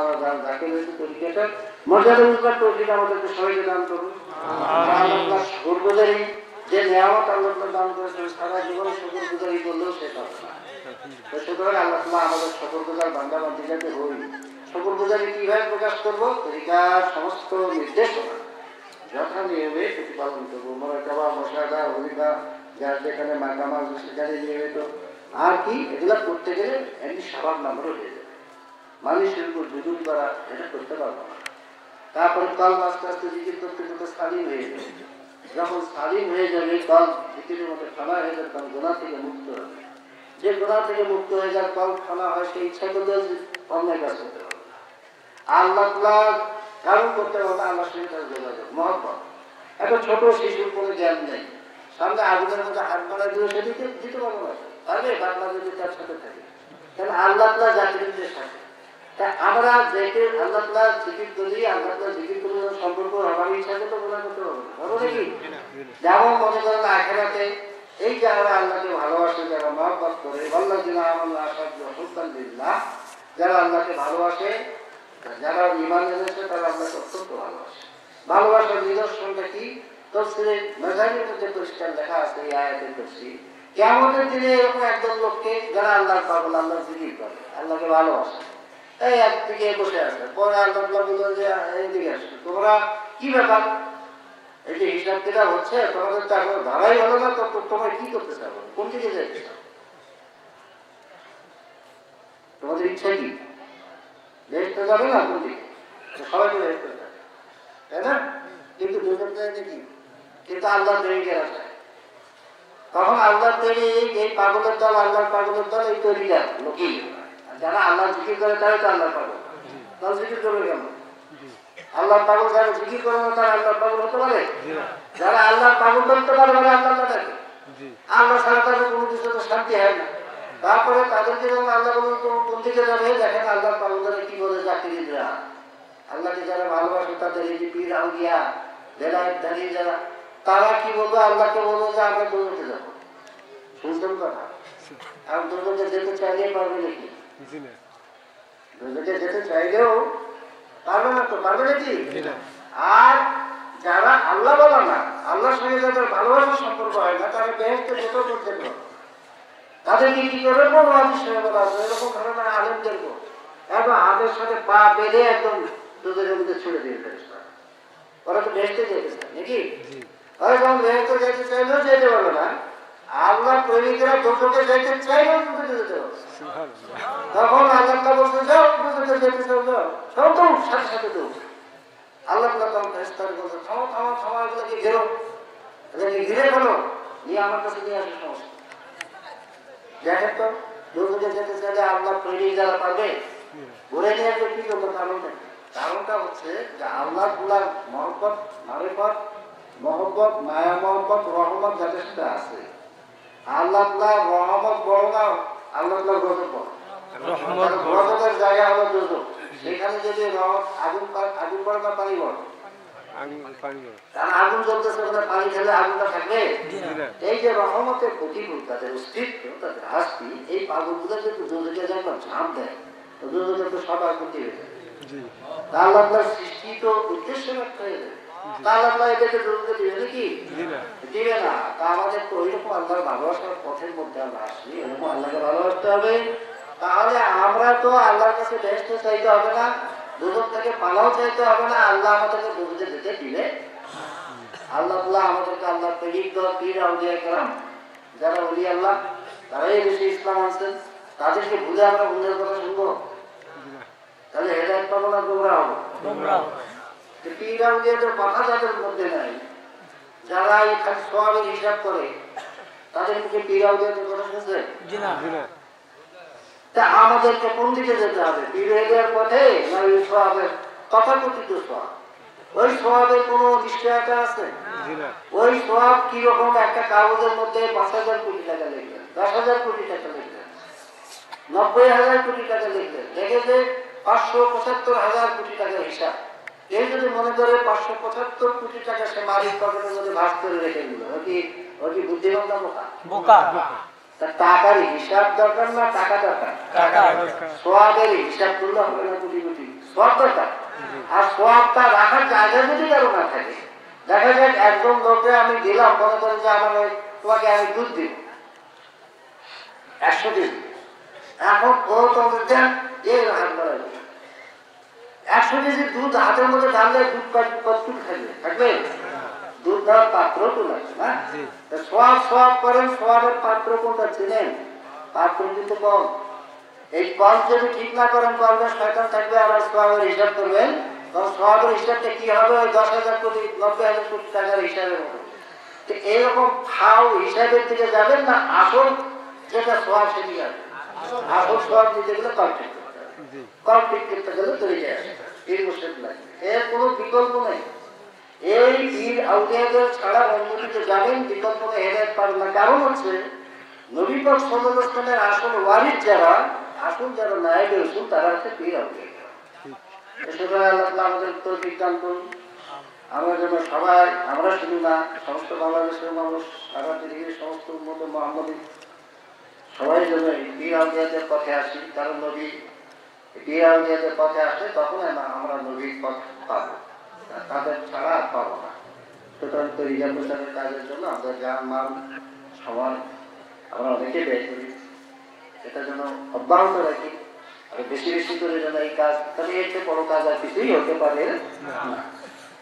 কীভাবে প্রকাশ করব সমস্ত নির্দেশনা যথা নিয়মে প্রতিপালন করব মরাকাবা মশাদা হরিকা যার যেখানে মাকামা সেখানে নিয়মিত আর কি? এগুলা করতে গেলে এমনি স্বভাব নাম্বারও হয়ে যাবে। মানুষের উপর দুদুল করা, এটা করতে পারব না। তারপরে কল আস্তে আস্তে জিকির করতে করতে স্বাধীন হয়ে যাবে। যখন স্বাধীন হয়ে যাবে কল জিকিরের মধ্যে খানা হয়ে যাবে, তখন গোনা থেকে মুক্ত হবে। যে গোনা থেকে মুক্ত হয়ে যায় কল খানা হয়, সেই ইচ্ছা করলেও অন্যায় কাজ করতে পারবে। আল্লাহ কারণ করতে পারবে আল্লাহর সঙ্গে তার যোগাযোগ, মহব্বত। একটা ছোট শিশুর কোনো জ্ঞান নেই। সামনে আগুনের মধ্যে হাত বাড়া দিলে সে দিতে পারবে না। পারবে বাংলা যদি তার সাথে থাকে। তাহলে আল্লাহ তাআলা জাতিদের সাথে। আমরা দেখে আল্লাহ জিকির করি আল্লাহ জিকির করি সম্পর্ক আমার ইচ্ছাকে তো গুণা করতে পারব নাকি? যেমন মনে করেন আখেরাতে এই যারা আল্লাহকে ভালোবাসে, যারা মহব্বত করে, আল্লাহ আমার দিল্লাহ যারা আল্লাহকে ভালোবাসে, যারা ইমান এনেছে, তারা আল্লাহকে অত্যন্ত ভালোবাসে। ভালোবাসার নিদর্শনটা কি? তফসিলে মেজাজের মধ্যে পরিষ্কার লেখা আছে এই আয়াতের তফসিল। কেমনের দিনে এরকম একদল লোককে যারা আল্লাহর পাগল, আল্লাহর জিকির করে, আল্লাহকে ভালোবাসে। এই একদিকে বসে আছে। পরে আল্লাহ বলল যে এইদিকে আসে তোমরা কি ব্যাপার? এই যে হিসাব কিতাব হচ্ছে, তোমাদের তো এখন ধারাই হলো না, তো তোমরা কি করতে চাও? কোন দিকে যাইতে তোমাদের ইচ্ছা কি? দেখতে যাবে না কোন দিকে? সবাই তো দেখতে তাই না? কিন্তু দুজন যায় নাকি কিন্তু আল্লাহ তৈরি আছে। তখন আল্লাহ তৈরি এই পাগলের দল, আল্লাহর পাগলের দল এই তৈরি লোকই। আর যারা আল্লাহ জিকির করে তারাই তো আল্লাহ পাগল। তাহলে জিকির করবে কেন আল্লাহ পাগল যারা জিকির করে না তারা আল্লাহ পাগল হতে পারে? যারা আল্লাহ পাগল করতে পারে মানে আল্লাহ তাদেরকে আল্লাহ ছাড়া তাদের কোনো কিছু তো শান্তি হয় না। তারপরে তাদেরকে যখন আল্লাহ বলুন কোন দিকে যাবে? দেখেন আল্লাহ পাগলরা কি বলে চাকরিরা আল্লাহকে যারা ভালোবাসে তাদের এই যে পীর আউলিয়া বেলায়েত দাঁড়িয়ে যারা তারা কি বলব? আল্লাহকে বলব যে আমরা দৌড়তে যাব। শুনছেন কথা? আর দৌড়তে যেতে চাইলে পারবে নাকি? দৌড়তে যেতে চাইলেও পারবে না তো পারবে নাকি? আর যারা আল্লাহ বলা না আল্লাহর সঙ্গে যাদের ভালোবাসার সম্পর্ক হয় না তারা বেহেস্তে যেতেও করতে পারে। তাদেরকে কি করে বড় আদিস বলা আছে এরকম ধরনের আলেমদেরকে এবং হাতের সাথে পা বেঁধে একদম দুধের মধ্যে ছুড়ে দিয়ে ফেরেছে ওরা তো বেহেস্তে যেতে চায় নাকি? ওরা যখন বেহেস্তে যেতে চাইলেও যেতে পারবে না আল্লাহ প্রেমিকরা দুটোকে যেতে চাইলেও যেতে পারবে। তখন আল্লাহ বলছে, যাও দুটোকে যেতে চাও, যাও। সব তো সাথে সাথে দৌড় আল্লাহ তখন ফেরেশতাকে বলছে, থামো থামো থামো, এগুলোকে ঘেরো। এগুলোকে ঘিরে ফেলো। নিয়ে আমার কাছে নিয়ে আসো সমস্যা দেখেন তো দুর্যোগে যেতে চাইলে আল্লাহ তৈরি যারা পারবে? ঘুরে নিয়ে আসবে কি করব কারণটা কি? কারণটা হচ্ছে যে আল্লাহগুলার মহব্বত, মারিফত, মহব্বত, মায়া মহব্বত, রহমত সাথে আছে। আল্লাহ রহমত বড় না আল্লাহ গজব জায়গা হলো দুর্যোগ সেখানে যদি রহমত আগুন আগুন পড়ে? না পানি বড় আগুন জ্বলতেছে পানি খেলে আগুনটা থাকবে? এই যে রহমতের প্রতিকূল তাদের অস্তিত্ব তাদের হাস্তি এই পাগলগুলো যদি দুর্যোগে যখন ঝাঁপ দেয়। তো দুর্যোগে তো সব আগুন দিয়ে যায়। তা আপনার সৃষ্টি তো উদ্দেশ্য হয়ে যায়। আল্লাহ আপনার এদেরকে দুর্যোগে দিবে নাকি? দিবে। না। তা আমাদের তো ওইরকম আল্লাহর ভালোবাসার পথের মধ্যে আমরা আসি এরকম আল্লাহকে ভালোবাসতে হবে। তাহলে আমরা তো আল্লাহর কাছে বেহেস্ত চাইতে হবে না দুজন থেকে পালাও চাইতে হবে না আল্লাহ আমাদেরকে দুজনে যেতে দিলে আল্লাহ আল্লাহ আমাদেরকে আল্লাহ তৈরিক দল পীর আউলিয়া কেরাম। যারা অলি আল্লাহ তারাই বেশি ইসলাম আনছেন। তাদেরকে ভুলে আমরা অন্যের কথা শুনব। তাহলে হেদায়ত পাবো না গোমরা হব? তো পীর আউলিয়াদের কথা যাদের মধ্যে নাই। যারা এই সবের হিসাব করে তাদের মুখে পীর আউলিয়াদের কথা শুনছে তা আমাদেরকে কোন দিকে যেতে হবে। পীর আউলিয়ার পথে না ওই সবের তথাকথিত সব ওই সবের কোনো নিশ্চয়তা আছে? ওই সব কীরকম একটা কাগজের মধ্যে পাঁচ হাজার কোটি টাকা লিখলেন? দশ হাজার কোটি টাকা লিখলেন? নব্বই হাজার কোটি টাকা লিখলেন? দেখে যে পাঁচশো পঁচাত্তর হাজার কোটি টাকার হিসাব। এই যদি মনে করে পাঁচশো পঁচাত্তর কোটি টাকা সে মালিক পকেটের মধ্যে ভাগ করে রেখে দিল ও কি ও বুদ্ধিমত্তা বোকা। বোকা। টাকার হিসাব দরকার না টাকা দরকার। সোয়াবের হিসাব করলে হবে না কোটি কোটি সব দরকার আর সবটা রাখার জায়গা যদি কারও না থাকে দেখা যাক একজন লোকে আমি দিলাম মনে করেন যে আমার তোমাকে আমি দুধ দিব। একশো দিন। এখন ও তোমাদের দেন এই হাত বাড়াই একশো কেজি দুধ হাতের মধ্যে ঢাললে দুধ কত- থাকবে থাকবে? দুধ দেওয়ার পাত্র তো লাগছে না? সব সব করেন সবের পাত্র কোনটা চিনেন? পাত্র কিন্তু কম। এই কল যদি ঠিক না করেন কলটা শয়তান থাকবে আবার সবের হিসাব করবেন। তখন সবের হিসাবটা কি হবে? ওই দশ হাজার কোটি নব্বই হাজার কোটি টাকার হিসাবের মতো। তো এইরকম ফাও হিসাবের দিকে যাবেন না আসল যেটা সব সেদিকে যাবে। আসল সব দিতে গেলে কমপ্লিট করতে হবে। কমপ্লিট করতে গেলে তৈরি যায় এই বসে লাগে এর কোনো বিকল্প নেই। এই পীর আউলিয়াদের ছাড়া দিকে যাবেন বিকল্প হেদায়ত পারেন না। কারণ হচ্ছে নবী পাক সদরস্থানের আসল ওয়ারিদ যারা, আসল যারা নায়ক রসুল, তারা হচ্ছে পীর আউলিয়া সুতরাং আল্লাহ আমাদের উত্তর বিজ্ঞান করুন। আমরা যেন সবাই, আমরা শুধু না, সমস্ত বাংলাদেশের মানুষ, সারা পৃথিবীর সমস্ত উন্নত মোহাম্মদী, সবাই যেন পীর আউলিয়াদের পথে আসি। কারণ নবী পীর আউলিয়াদের পথে আসে তখন আমরা নবীর পথ পাবো। তাদের ছাড়া আর পাবো না। সুতরাং তো রিজার্ভ প্রচারের কাজের জন্য আমাদের যান মাল সময় আমরা অনেকে ব্যয় করি। এটা যেন অব্যাহত রাখি। আর বেশি বেশি করে যেন এই কাজ তাহলে এর চেয়ে বড় কাজ আর কিছুই হতে পারে না।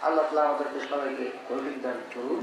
আল্লাহ আমাদেরকে সবাইকে দান করুন।